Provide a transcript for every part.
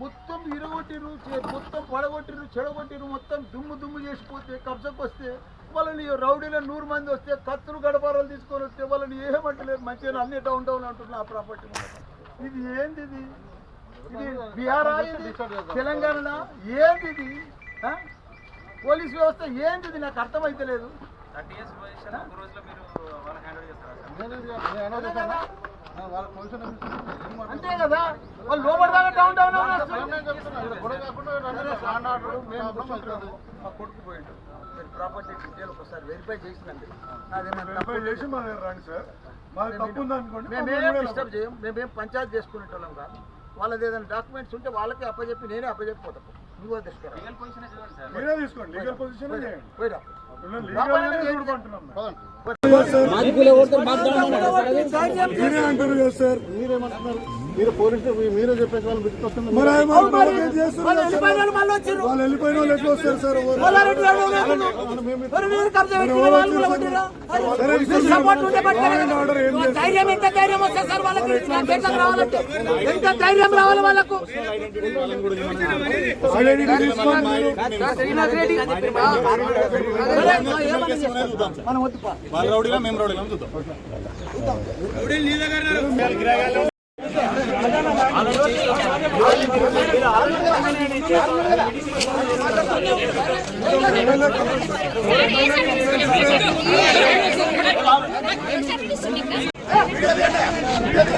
మొత్తం ఇరగొట్టిరు మొత్తం పడగొట్టిరు చెడగొట్టిరు మొత్తం దుమ్ము దుమ్ము చేసిపోతే కబ్జకు వస్తే వాళ్ళని రౌడీలో నూరు మంది వస్తే కత్తులు గడపారాలు తీసుకొని వస్తే వాళ్ళని ఏమంటలేరు. మంచిగా అన్ని డౌన్ డౌన్ అంటున్నారు ఆ ప్రాపర్టీ ఇది ఏంది ఇది? ఇది బీహారా తెలంగాణ ఏంది ఇది? పోలీస్ వ్యవస్థ ఏంది ఇది? నాకు అర్థమైతలేదు. థర్టీ ఇయర్స్ పొజిషన్ ఒక రోజులో మీరు వాళ్ళకి హ్యాండ్ చేస్తారా సార్? అంతే కదా వాళ్ళు లోపల దాకా డౌన్ డౌన్ మీరు ప్రాపర్టీ డీటెయిల్ ఒకసారి వెరిఫై చేసినండి వెరిఫై చేసి మా రండి సార్? మాది తప్పు ఉందనుకోండి మేమేం డిస్టర్బ్ చేయం మేమేం పంచాయతీ చేసుకునేటోళ్ళం కాదు వాళ్ళది ఏదైనా డాక్యుమెంట్స్ ఉంటే వాళ్ళకి అప్పచెప్పి నేనే అప్పచెప్పిపోతాం నువ్వు తీసుకురా లీగల్ పొజిషన్ చూడండి సార్? మీరే తీసుకోండి లీగల్ పొజిషన్ చేయండి పోయిరా మీరే అంటారు కదా సార్? మీరు పోలీసు మీరే చెప్పేసి వాళ్ళు బిట్టుకొస్తున్నారు? వాళ్ళు వెళ్ళిపోయిన వాళ్ళు ఎట్లా వస్తారు సార్? ధైర్యం ఎంత ధైర్యం వస్తే సార్ వాళ్ళకి రావాలంటే. ఎంత ధైర్యం రావాలి వాళ్ళకు. మనం వద్దు పా. వాళ్ళ రౌడీలా మేము రౌడీలా చూద్దాం. మీరు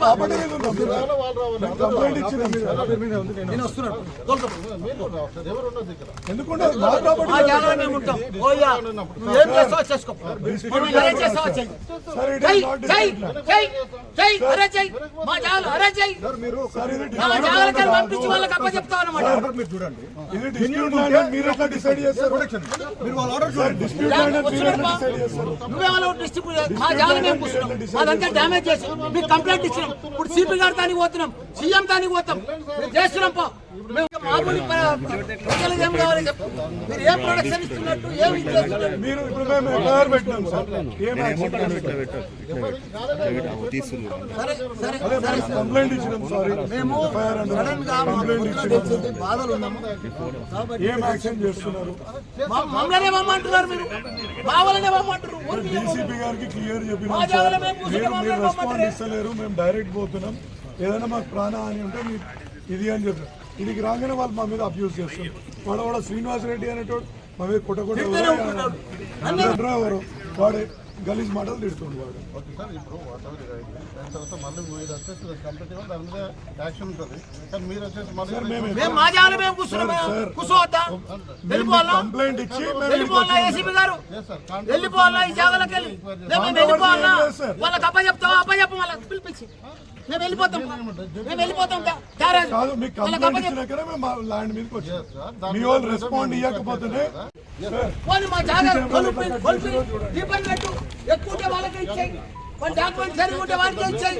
ప్రాపర్టీ మీద ఉన్నాం. మేము కంప్లైంట్ ఇచ్చినాం మీరు. నేను వస్తున్నాను. ఎందుకంటే మేము ఉంటాం నువ్వు ఏం చేస్తావో చేసుకో అరే చేస్తావో చెయ్యి అరే మా జాలు అరే మా జాగ్రత్తలు. పంపించి వాళ్ళకి అనమాట dispute మీరు ఎట్లా డిసైడ్ చేస్తారు? డిస్ట్రిబ్యూట్ మా జాలు మేము కూర్చున్నాం. అదంతా డ్యామేజ్ చేసి మీకు కంప్లైంట్ ఇచ్చినాం. ఇప్పుడు సిపి గారి దానికి పోతున్నాం. సీఎం దానికి పోతాం. చేస్తున్నాం పో. మామూలు ప్రజలకు ఏం కావాలి మీరు ప్రొడక్షన్ ఇస్తున్నట్టు మీరు ఇప్పుడు మేము ఎఫ్ఐఆర్ పెట్టినాం సార్ కంప్లైంట్ ఇచ్చినాం సారీ మేము సడన్గా కంప్లైంట్ ఇచ్చినాం బాధలు ఉన్నాము ఏం యాక్షన్ చేస్తున్నారు మమ్మల్ని ఏమమ్మంటున్నారు మీరు ఏమమ్మంటారు డీసీపీ గారికి క్లియర్ చెప్పినాం మా సార్ మీరు మీరు రెస్పాండ్ ఇస్తలేరు మేము డైరెక్ట్ పోతున్నాం ఏదైనా మాకు ప్రాణ అని ఉంటే ఇది అని చెప్పారు ఇది రాగానే వాళ్ళు మా మీద అబ్యూస్ చేస్తారు. వాడు వాడు శ్రీనివాస్ రెడ్డి అనేటోడు మా మీద కొట్టకుండా ఎవరు వాడు గలీజ్ మాటలు తిడుతుండు వాడు. సార్ ఇప్పుడు వాతావరణ దాని తర్వాత మళ్ళీ మీరు వచ్చేసి కంప్లీట్ దాని మీద యాక్షన్ ఉంటుంది. కానీ మీరు వచ్చేసి మళ్ళీ సార్ మేము మేము మా జాగాలో మేము కూర్చున్నాం సార్. కూర్చోవద్దా? వెళ్ళిపోవాలా? కంప్లైంట్ ఇచ్చి మేము వెళ్ళిపోవాలా ఏసీపీ గారు? సార్ వెళ్ళిపోవాలా ఈ జాగాలోకి వెళ్ళి? మేము వెళ్ళిపోవాలా? లేదు సార్. వాళ్ళకి అప్ప చెప్తావా? అప్ప చెప్పు వాళ్ళకి పిలిపించి. మేము వెళ్ళిపోతాం. మేము వెళ్ళిపోతాం. క్యారేజ్ కాదు మీకు వాళ్ళకి కంప్లైంట్ అప్ప ఇచ్చినాకనే మేము మా ల్యాండ్ మీదకి వచ్చాం. మీ వాళ్ళు రెస్పాండ్ ఇవ్వకపోతేనే సార్ పోనీ మా జాగ్రత్త కొలిపి కొలిపి దీపం పెట్టు ఎక్కువ వాళ్ళకి ఇచ్చేయి డాక్యుమెంట్ ఇచ్చేయి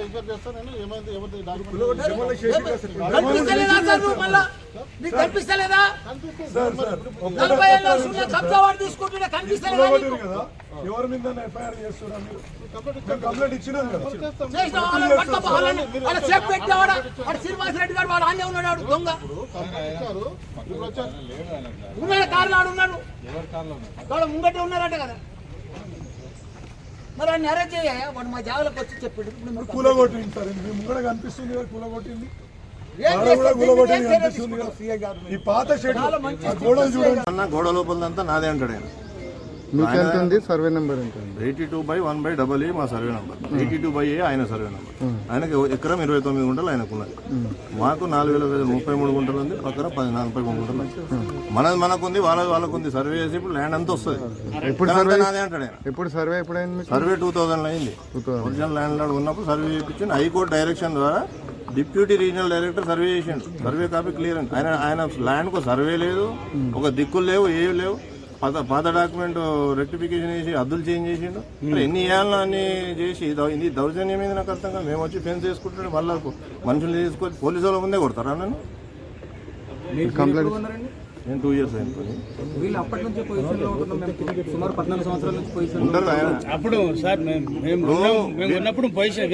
కనిపిస్తలేదా సార్ నువ్వు మళ్ళా నీకు కనిపిస్తలేదా? నలభై ఏళ్ళ కబ్జా వాడు తీసుకుంటుంటే కనిపిస్తలేదా ఎవరి మీద ఎఫ్ఐఆర్ కంప్లైంట్ ఇచ్చినాం కదా సేఫ్ పెట్టేవాడు? వాడు శ్రీనివాస్ రెడ్డి గారు వాడు ఆనే ఉన్నాడు దొంగ. కార్లు ముంగటే ఉన్నారట కదా. మరి ఆయన అరెస్ట్ చేయ వాడు మా జాగ్రత్తకు వచ్చి చెప్పాడు. ఇప్పుడు కూలగొట్టింది సార్. మీ ముంగడ కనిపిస్తుంది కదా కూలగొట్టింది? ఈ పాత షెడ్ ఆ గోడలు చూడండి. అన్న గోడ లోపలంతా నాదే అంటాడు ఆయన. మీకు ఎంత ఉంది సర్వే నెంబర్ ఎంత ఉంది eighty two by one by double A మా survey number. Eighty two by A ఆయన సర్వే నెంబర్. ఆయనకి ఎకరం ఇరవై తొమ్మిది గుంటలు ఆయనకు ఉన్నది మాకు నాలుగు వేల ముప్పై మూడు గుంటలు ఉంది పక్కన పది నలభై మూడు గుంటలు. మనది మనకు ఉంది వాళ్ళది వాళ్ళకు ఉంది సర్వే చేసి ఇప్పుడు ల్యాండ్ అంతా వస్తుంది. ఎప్పుడు సర్వే? నాదే అంటాడు ఆయన. ఎప్పుడు సర్వే ఎప్పుడైంది సర్వే టూ థౌసండ్ అయింది. ఒరిజినల్ ల్యాండ్ లార్డ్ ఉన్నప్పుడు సర్వే చేయించింది హైకోర్టు డైరెక్షన్ ద్వారా డిప్యూటీ రీజనల్ డైరెక్టర్ సర్వే చేసిండు. సర్వే కాపీ క్లియర్ అండి ఆయన ఆయన ల్యాండ్కు సర్వే లేదు ఒక దిక్కులు లేవు ఏవి లేవు. పాత పాత డాక్యుమెంట్ రెక్టిఫికేషన్ చేసి అద్దులు చేంజ్ చేసిండు. మరి ఎన్ని ఏళ్ళ అన్ని చేసి ఇది దౌర్జన్యం మీద నాకు అర్థం కాదు. మేము వచ్చి ఫెన్స్ వేసుకుంటుంటే మళ్ళీ మనుషులు తీసుకొని పోలీసు వాళ్ళ ముందే కొడతారా నన్ను? కంప్లైంట్ నేను టూ ఇయర్స్ అప్పుడు సార్ మేము పొజిషన్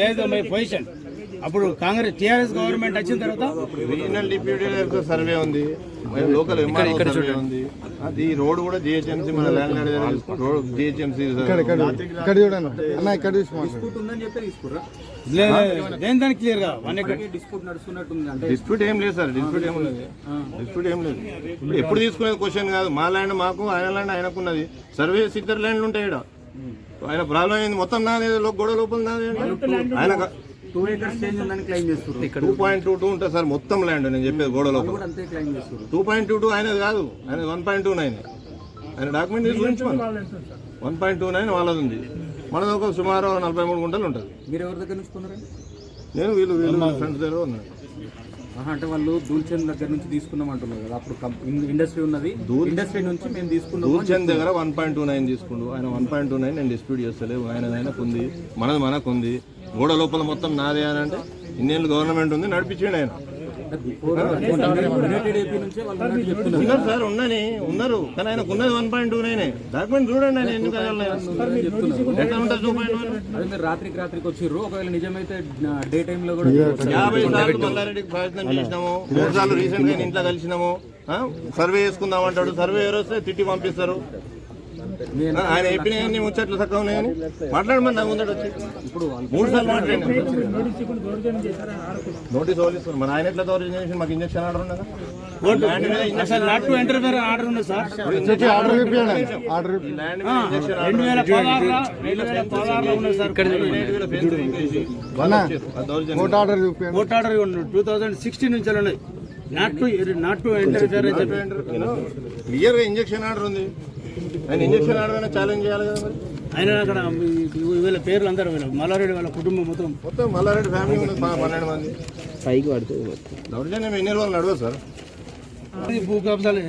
పొజిషన్. అప్పుడు కాంగ్రెస్ టీఆర్ఎస్ గవర్నమెంట్ వచ్చిన తర్వాత రీజనల్ డిప్యూటీ సర్వే ఉంది. లోకల్ అది రోడ్ కూడా జిహెచ్ఎంసీ మన ల్యాండ్ లార్డ్ రోడ్ జిహెచ్ఎంసీ ఇక్కడ ఇక్కడ ఇక్కడ చూడండి. అన్న ఇక్కడ క్లియర్గా? డిస్ప్యూట్ నడుస్తున్నట్టుంది అంటే. డిస్ప్యూట్ ఏం లేదు సార్ డిస్ప్యూట్ ఏం లేదు. డిస్ప్యూట్ ఏం లేదు. ఇప్పుడు ఎప్పుడు తీసుకునేది క్వశ్చన్ కాదు. మా ల్యాండ్ మాకు ఆయన ల్యాండ్ ఆయనకున్నది. సర్వీస్ ఇద్దరు ల్యాండ్లు ఉంటాయి ఇక్కడ ఆయన ప్రాబ్లం ఏంది? మొత్తం నాది లో- గొడవ లోపల నాది. ఆయన టూ ఏకర్స్ చేంజ్ ఉందని క్లెయిమ్ చేస్తున్నారు ఇక్కడ టూ పాయింట్ టూ టూ ఉంటుంది సార్ మొత్తం ల్యాండ్ నేను చెప్పేది గోడ లోపల. కూడా అంతే క్లెయిమ్ చేస్తున్నారు టూ పాయింట్ టూ టూ ఆయనది కాదు. ఆయన వన్ పాయింట్ టూ నైన్ ఆయన డాక్యుమెంట్ ఉంచుకోండి. వన్ పాయింట్ టూ నైన్ వాళ్ళది ఉంది. మనది ఒక సుమారు నలభై మూడు గుంటలు ఉంటుంది. మీరు ఎవరి దగ్గర నుంచి నేను వీళ్ళు వీళ్ళు ఫ్రెండ్స్ దగ్గర ఉన్నాను. అంటే వాళ్ళు దూల్చంద్ దగ్గర నుంచి తీసుకున్నాం అంటున్నారు కదా. అప్పుడు ఇండస్ట్రీ ఉన్నది. ఇండస్ట్రీ నుంచి మేము తీసుకున్నాం దూర్చంద్ దగ్గర వన్ పాయింట్ టూ నైన్ తీసుకుండు. ఆయన వన్ పాయింట్ టూ నైన్ నేను డిస్ప్యూట్ చేస్తలేవు ఆయన ఆయనకు ఉంది. మనది మనకు ఉంది గోడ లోపల మొత్తం నాదే అని అంటే ఇన్నేళ్ళు గవర్నమెంట్ ఉంది నడిపించండి ఆయన. యునైటెడ్ ఏపీ నుంచే వాళ్ళు ఉన్నట్టు చెప్తున్నారు. ఉన్నారు సార్ ఉన్నని ఉన్నారు. కానీ ఆయనకు ఉన్నది one point two nine document చూడండి ఆయన ఎందుకు ఎట్లా ఉంటుంది టూ పాయింట్ అదే మీరు రాత్రికి రాత్రికి వచ్చిర్రు. ఒకవేళ నిజమైతే డే టైమ్లో కూడా యాభై సార్లు మల్లారెడ్డికి ప్రయత్నం చేసినాము. మూడు సార్లు ఇంట్లో కలిసినాము? సర్వే చేసుకుందాం అంటాడు. సర్వే వస్తే తిట్టి పంపిస్తారు. ఆయన చెప్పిన ముచ్చట్లు చక్కగా ఉన్నాయని మాట్లాడమని నా ముందట వచ్చి. ఇప్పుడు మూడు సార్లు మాట్లాడినా. నోటీస్ ఓలిస్తారు మరి ఆయన ఎట్లా దౌర్జన్యం చేసి మాకు ఇంజక్షన్ ఆర్డర్ ఉన్నదా? టు సిక్స్టీన్ నుంచి not to not to clear injunction order ఉంది. ఆయన ఇంజక్షన్ అయినా ఛాలెంజ్ చేయాలి కదా మరి? ఆయన అక్కడ ఈ- వీళ్ళ పేర్లు అందరూ వీళ్ళ మల్లారెడ్డి వాళ్ళ కుటుంబం మొత్తం మొత్తం మల్లారెడ్డి ఫ్యామిలీ ఉన్నది పన్నెండు మంది. పైకి పడుతుంది దౌర్జన్యం ఎన్ని రోజులు నడవదు సార్? భూ కబ్జాలు